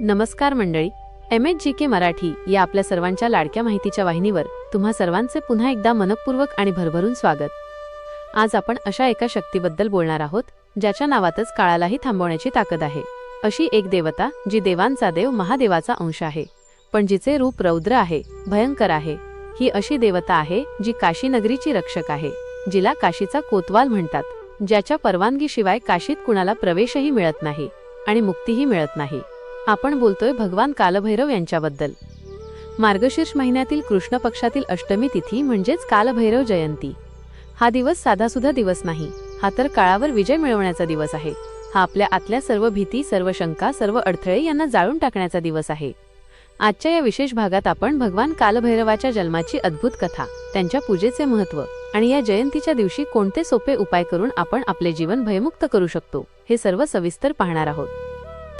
नमस्कार मंडळी. M H G K Marathi या आपल्या सर्वांच्या लाडक्या माहितीच्या वाहिनीवर तुम्हा सर्वांचे पुन्हा एकदा मनपूर्वक आणि भरभरून स्वागत. आज आपण अशा एका शक्तीबद्दल बोलणार आहोत ज्याच्या नावातच काळालाही थांबवण्याची ताकद आहे. अशी एक देवता जी देवांचा देव महादेवाचा अंश आहे पण जिचे रूप रौद्र आहे भयंकर आहे ही अशी देवता आहे जी काशी नगरीची रक्षक आहे जिला काशीचा कोतवाल म्हणतात ज्याच्या परवानगीशिवाय काशीत कुणाला प्रवेशही मिळत नाही आणि मुक्तीही मिळत नाही. आपण बोलतोय भगवान कालभैरव यांच्याबद्दल. मार्गशीर्ष महिन्यातील कृष्ण पक्षातील अष्टमी तिथी म्हणजेच कालभैरव जयंती. हा दिवस साधासुद्धा दिवस नाही हा तर काळावर विजय मिळवण्याचा दिवस आहे. हा आपल्या आतल्या सर्व भीती सर्व शंका सर्व अडथळे यांना जाळून टाकण्याचा दिवस आहे. आजच्या या विशेष भागात आपण भगवान कालभैरवाच्या जन्माची अद्भुत कथा त्यांच्या पूजेचे महत्त्व आणि या जयंतीच्या दिवशी कोणते सोपे उपाय करून आपण आपले जीवन भयमुक्त करू शकतो हे सर्व सविस्तर पाहणार आहोत.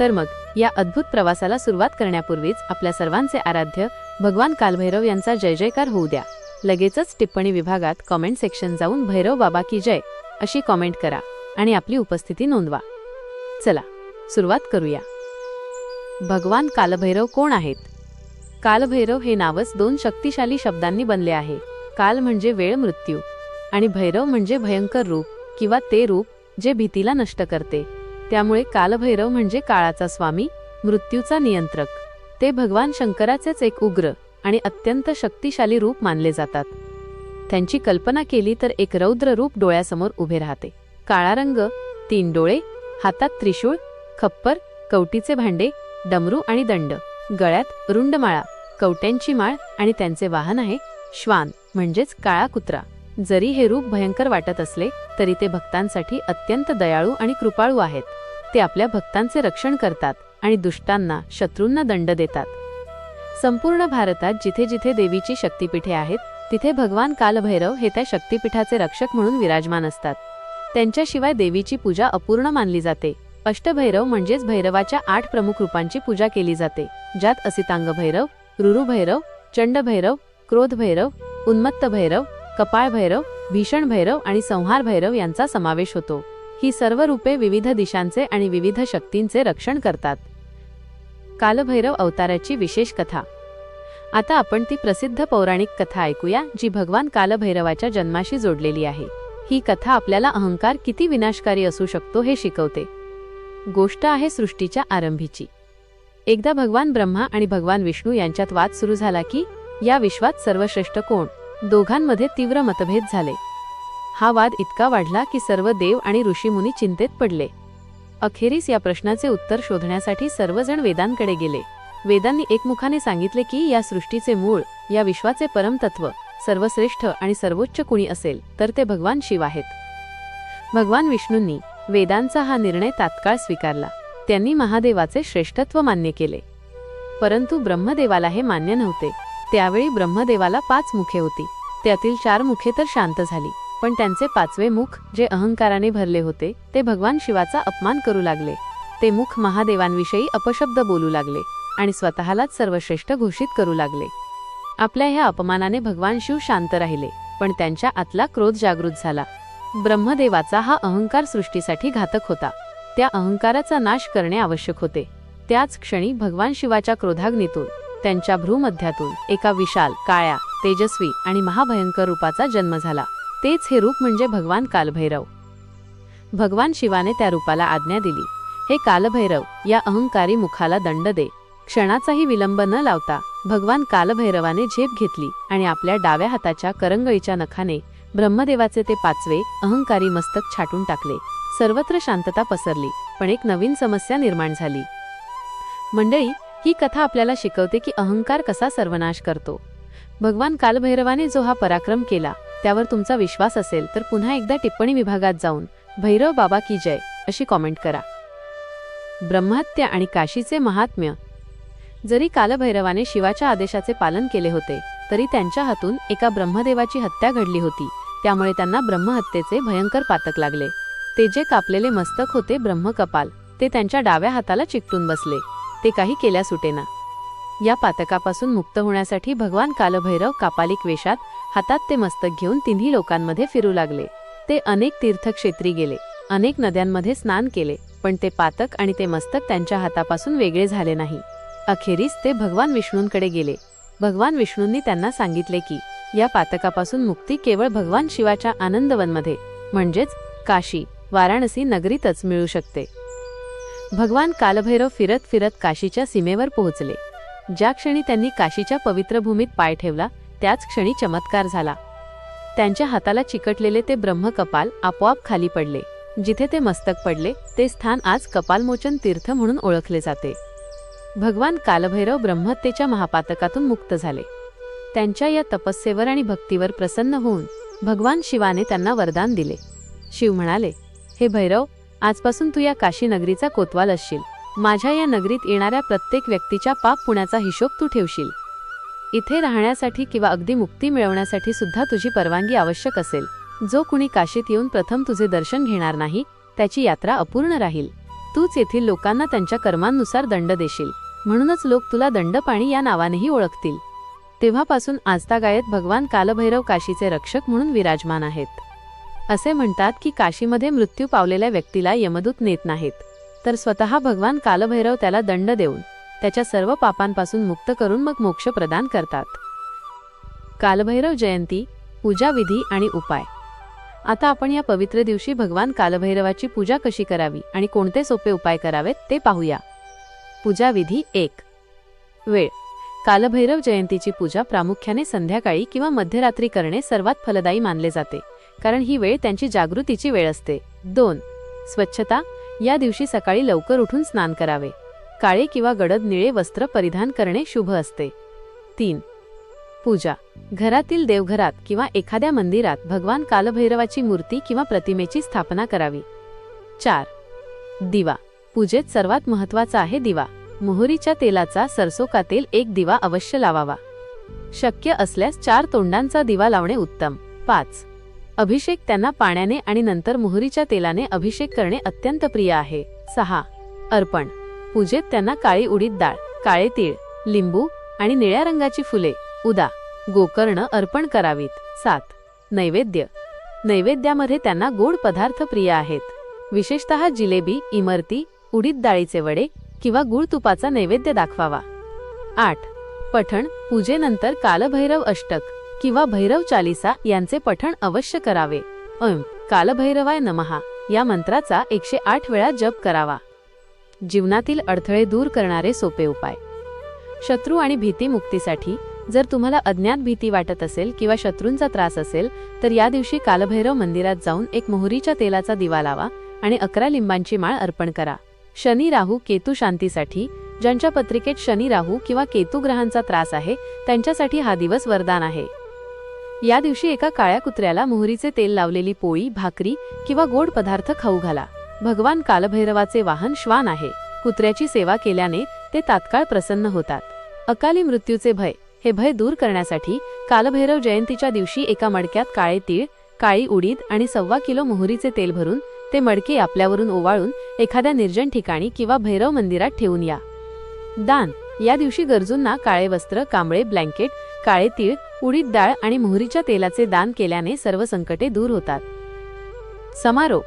तर मग या अद्भुत प्रवासाला सुरुवात करण्यापूर्वीच आपल्या सर्वांचे आराध्य भगवान कालभैरव यांचा जय जयकार होऊ द्या. लगेचच टिप्पणी विभागात कॉमेंट सेक्शन जाऊन भैरव बाबा की जय अशी कॉमेंट करा आणि आपली उपस्थिती नोंदवा. चला सुरुवात करूया. भगवान कालभैरव कोण आहेत? कालभैरव हे नावच दोन शक्तिशाली शब्दांनी बनले आहे. काल म्हणजे वेळ मृत्यू आणि भैरव म्हणजे भयंकर रूप किंवा ते रूप जे भीतीला नष्ट करते. त्यामुळे कालभैरव म्हणजे काळाचा स्वामी मृत्यूचा नियंत्रक. ते भगवान शंकराचेच एक उग्र आणि अत्यंत शक्तिशाली रूप मानले जातात. त्यांची कल्पना केली तर एक रौद्र रूप डोळ्यासमोर उभे राहते. काळा रंग तीन डोळे हातात त्रिशूळ खप्पर कवटीचे भांडे डमरू आणि दंड. गळ्यात रुंडमाळा कवट्यांची माळ आणि त्यांचे वाहन आहे श्वान म्हणजेच काळा कुत्रा. जरी हे रूप भयंकर वाटत असले तरी ते भक्तांसाठी अत्यंत दयाळू आणि कृपाळू आहेत. ते आपल्या भक्तांचे रक्षण करतात आणि दुष्टांना शत्रूंना दंड देतात. संपूर्ण भारतात जिथे जिथे देवीची शक्तिपीठे आहेत तिथे भगवान कालभैरव हे त्या शक्तिपीठाचे रक्षक म्हणून विराजमान असतात. त्यांच्याशिवाय देवीची पूजा अपूर्ण मानली जाते. अष्टभैरव म्हणजेच भैरवाच्या आठ प्रमुख रूपांची पूजा केली जाते ज्यात असितांग भैरव रुरुभैरव चंडभैरव क्रोधभैरव क्रोध भैरव उन्मत्त भैरव कपाळ भैरव भीषण भैरव आणि संहार भैरव यांचा समावेश होतो. ही सर्व रूपे विविध दिशांचे आणि विविध शक्तींचे रक्षण करतात. कालभैरव अवताराची विशेष कथा. आता आपण ती प्रसिद्ध पौराणिक कथा ऐकूया जी भगवान कालभैरवाच्या जन्माशी जोडलेली आहे. ही कथा आपल्याला अहंकार किती विनाशकारी असू शकतो हे शिकवते. गोष्ट आहे सृष्टीच्या आरंभीची. एकदा भगवान ब्रह्मा आणि भगवान विष्णू यांच्यात वाद सुरू झाला की या विश्वात सर्वश्रेष्ठ कोण? दोघांमध्ये तीव्र मतभेद झाले. हा वाद इतका वाढला की सर्व देव आणि ऋषीमुनी चिंतेत पडले. अखेरीस या प्रश्नाचे उत्तर शोधण्यासाठी सर्वजण वेदांकडे गेले. वेदांनी एकमुखाने सांगितले की या सृष्टीचे मूळ या विश्वाचे परमतत्व सर्वश्रेष्ठ आणि सर्वोच्च कुणी असेल तर ते भगवान शिव आहेत. भगवान विष्णूंनी वेदांचा हा निर्णय तात्काळ स्वीकारला. त्यांनी महादेवाचे श्रेष्ठत्व मान्य केले. परंतु ब्रह्मदेवाला हे मान्य नव्हते. त्यावेळी ब्रह्मदेवाला पाच मुखे होती. त्यातील चार मुखे तर शांत झाली. पण त्यांचे पाचवे मुख जे अहंकाराने भरले होते ते भगवान शिवाचा अपमान करू लागले. ते मुख महादेवांविषयी अपशब्द बोलू लागले आणि स्वतःलाच सर्वश्रेष्ठ घोषित करू लागले. आपल्या ह्या अपमानाने भगवान शिव शांत राहिले पण त्यांच्या आतला क्रोध जागृत झाला. ब्रह्मदेवाचा हा अहंकार सृष्टीसाठी घातक होता. त्या अहंकाराचा नाश करणे आवश्यक होते. त्याच क्षणी भगवान शिवाच्या क्रोधाग्नीतून त्यांच्या भ्रूमध्यातून एका विशाल काळ्या तेजस्वी आणि महाभयंकर रूपाचा जन्म झाला. तेच हे रूप म्हणजे भगवान कालभैरव. भगवान शिवाने त्या रूपाला आज्ञा दिली. हे कालभैरव या अहंकारी मुखाला दंड दे. क्षणाचाही विलंब न लावता भगवान कालभैरवाने झेप घेतली आणि आपल्या डाव्या हाताच्या करंगळीच्या नखाने ब्रह्मदेवाचे ते पाचवे अहंकारी मस्तक छाटून टाकले. सर्वत्र शांतता पसरली पण एक नवीन समस्या निर्माण झाली. मंडळी ही कथा आपल्याला शिकवते की अहंकार कसा सर्वनाश करतो. भगवान कालभैरवाने जो हा पराक्रम केला त्यावर तुमचा विश्वास असेल तर पुन्हा एकदा टिप्पणी विभागात जाऊन भैरव बाबा की जय अशी कॉमेंट करा. ब्रह्महत्या आणि काशीचे महात्म्य. जरी कालभैरवाने शिवाच्या आदेशाचे पालन केले होते तरी त्यांच्या हातून एका ब्रह्मदेवाची हत्या घडली होती. त्यामुळे त्यांना ब्रह्महत्येचे भयंकर पातक लागले. ते जे कापलेले मस्तक होते ब्रह्मकपाल ते त्यांच्या डाव्या हाताला चिकटून बसले. ते काही केल्या सुटेना. या पातकापासून मुक्त होण्यासाठी भगवान कालभैरव कापालिक वेशात हातात ते मस्तक घेऊन तिन्ही लोकांमध्ये फिरू लागले. ते अनेक तीर्थक्षेत्री गेले अनेक नद्यांमध्ये स्नान केले पण ते पातक आणि ते मस्तक त्यांच्या हातापासून वेगळे झाले नाही. अखेरीस ते भगवान विष्णूंकडे गेले. भगवान विष्णूंनी त्यांना सांगितले की या पातकापासून मुक्ती केवळ भगवान शिवाच्या आनंदवनमध्ये म्हणजेच काशी वाराणसी नगरीतच मिळू शकते. भगवान कालभैरव फिरत फिरत काशीच्या सीमेवर पोहोचले. ज्या क्षणी त्यांनी काशीच्या पवित्र भूमीत पाय ठेवला त्याच क्षणी चमत्कार झाला. त्यांच्या हाताला चिकटलेले ते ब्रह्मकपाल आपोआप खाली पडले. जिथे ते मस्तक पडले ते स्थान आज कपालमोचन तीर्थ म्हणून ओळखले जाते. भगवान कालभैरव ब्रह्मत्तेच्या महापातकातून मुक्त झाले. त्यांच्या या तपस्येवर आणि भक्तीवर प्रसन्न होऊन भगवान शिवाने त्यांना वरदान दिले. शिव म्हणाले हे भैरव आजपासून तू या काशी नगरीचा कोतवाल असशील. माझ्या या नगरीत येणाऱ्या प्रत्येक व्यक्तीच्या पाप पुण्याचा हिशोब तू ठेवशील. इथे राहण्यासाठी किंवा अगदी मुक्ती मिळवण्यासाठी सुद्धा तुझी परवानगी आवश्यक असेल. जो कुणी काशीत येऊन प्रथम तुझे दर्शन घेणार नाही त्याची यात्रा अपूर्ण राहील. तूच येथील लोकांना त्यांच्या कर्मांनुसार दंड देशील. म्हणूनच लोक तुला दंडपाणी या नावानेही ओळखतील. तेव्हापासून आजतागायत भगवान कालभैरव काशीचे रक्षक म्हणून विराजमान आहेत. असे म्हणतात की काशीमध्ये मृत्यू पावलेल्या व्यक्तीला यमदूत नेत नाहीत. तर स्वतः भगवान कालभैरव त्याला दंड देऊन त्याच्या सर्व पापांपासून मुक्त करून मग मोक्ष प्रदान करतात. कालभैरव जयंती पूजाविधी आणि उपाय. आता आपण या पवित्र दिवशी भगवान कालभैरवाची पूजा कशी करावी आणि कोणते सोपे उपाय करावेत ते पाहूया. पूजाविधी एक. वेळ. कालभैरव जयंतीची पूजा प्रामुख्याने संध्याकाळी किंवा मध्यरात्री करणे सर्वात फलदायी मानले जाते. कारण ही वेळ त्यांची जागृतीची वेळ असते. दोन स्वच्छता. या दिवशी सकाळी लवकर उठून स्नान करावे. काळे किंवा गडद निळे वस्त्र परिधान करणे शुभ असते. तीन पूजा. घरातील देवघरात किंवा एखाद्या मंदिरात भगवान कालभैरवाची मूर्ती किंवा प्रतिमेची स्थापना करावी. चार दिवा. पूजेत सर्वात महत्त्वाचा आहे दिवा. मोहरीच्या तेलाचा सरसो का तेल एक दिवा अवश्य लावावा. शक्य असल्यास चार तोंडांचा दिवा लावणे उत्तम. पाच अभिषेक त्यांना पाण्याने आणि नंतर मोहरीच्या तेलाने अभिषेक करणे अत्यंत प्रिय आहे. सहा. अर्पण. पूजेत त्यांना काळी उडीद डाळ काळे तीळ लिंबू आणि निळ्या रंगाची फुले. उदा. गोकर्ण अर्पण करावीत. सात. नैवेद्य. नैवेद्यामध्ये त्यांना गोड पदार्थ प्रिय आहेत. विशेषतः जिलेबी इमरती उडीद डाळीचे वडे किंवा गुळ तुपाचा नैवेद्य दाखवावा. आठ. पठण. पूजेनंतर कालभैरव अष्टक. किंवा भैरव चालिसा यांचे पठण अवश्य करावे. अं कालभैरवाय नमहा या मंत्राचा एकशे आठ वेळा जप करावा. जीवनातील अडथळे दूर करणारे सोपे उपाय. शत्रू आणि भीती मुक्तीसाठी जर तुम्हाला अज्ञात भीती वाटत असेल किंवा शत्रूंचा त्रास असेल तर या दिवशी कालभैरव मंदिरात जाऊन एक मोहरीच्या तेलाचा दिवा लावा आणि अकरा लिंबांची माळ अर्पण करा. शनी राहू केतू शांतीसाठी ज्यांच्या पत्रिकेत शनी राहू किंवा केतू ग्रहांचा त्रास आहे त्यांच्यासाठी हा दिवस वरदान आहे. या दिवशी एका काळ्या कुत्र्याला मोहरीचे तेल लावलेली पोळी भाकरी किंवा गोड पदार्थ खाऊ घाला. भगवान कालभैरवाचे वाहन श्वान आहे. कुत्र्याची सेवा केल्याने ते तात्काळ प्रसन्न होतात. अकाली मृत्यूचे भय हे भय दूर करण्यासाठी कालभैरव जयंतीच्या दिवशी एका मडक्यात काळे तीळ काळी उडीद आणि सव्वा किलो मोहरीचे तेल भरून ते मडके आपल्यावरून ओवाळून एखाद्या निर्जन ठिकाणी किंवा भैरव मंदिरात ठेवून या. दान या दिवशी गरजूंना काळे वस्त्र कांबळे ब्लँकेट काळे तीळ उडीद डाळ आणि मोहरीच्या तेलाचे दान केल्याने सर्व संकटे दूर होतात. समारोप.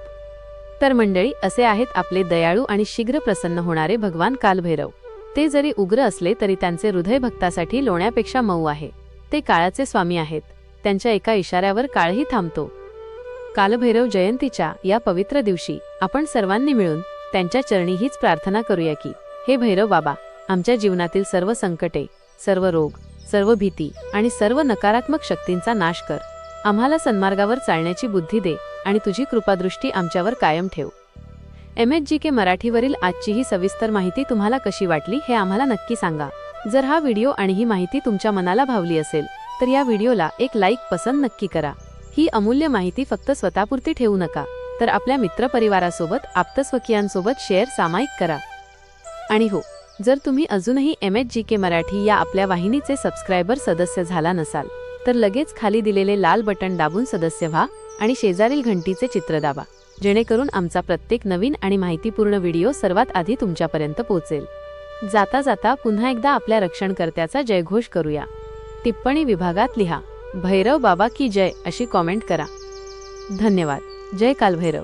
तर मंडळी असे आहेत आपले दयाळू आणि शीघ्र प्रसन्न होणारे भगवान कालभैरव. ते जरी उग्र असले तरी त्यांचे हृदय भक्तासाठी लोण्यापेक्षा मऊ आहे. ते काळाचे स्वामी आहेत. त्यांच्या एका इशाऱ्यावर काळही थांबतो. कालभैरव जयंतीच्या या पवित्र दिवशी आपण सर्वांनी मिळून त्यांच्या चरणी हीच प्रार्थना करूया की हे भैरव बाबा आमच्या जीवनातील सर्व संकटे सर्व रोग सर्व भीती आणि सर्व नकारात्मक शक्तींचा नाश कर. आम्हाला सन्मार्गावर चालण्याची बुद्धी दे आणि तुझी कृपादृष्टी आमच्यावर कायम ठेव. एम एच जी के मराठीवरील आजची ही सविस्तर माहिती तुम्हाला कशी वाटली हे आम्हाला नक्की सांगा. जर हा व्हिडिओ आणि ही माहिती तुमच्या मनाला भावली असेल तर या व्हिडिओला एक लाईक पसंत नक्की करा. ही अमूल्य माहिती फक्त स्वतःपुरती ठेवू नका तर आपल्या मित्रपरिवारासोबत आप्तस्वकीयांसोबत शेअर सामायिक करा. आणि हो जर तुम्ही अजूनही M H G K Marathi या आपल्या वाहिनीचे सबस्क्रायबर सदस्य झाला नसाल तर लगेच खाली दिलेले लाल बटन दाबून सदस्य व्हा आणि शेजारील घंटीचे चित्र दाबा जेणेकरून आमचा प्रत्येक नवीन आणि माहितीपूर्ण व्हिडिओ सर्वात आधी तुमच्यापर्यंत पोहोचेल. जाता जाता पुन्हा एकदा आपल्या रक्षणकर्त्याचा जयघोष करूया. टिप्पणी विभागात लिहा भैरव बाबा की जय अशी कॉमेंट करा. धन्यवाद. जय कालभैरव.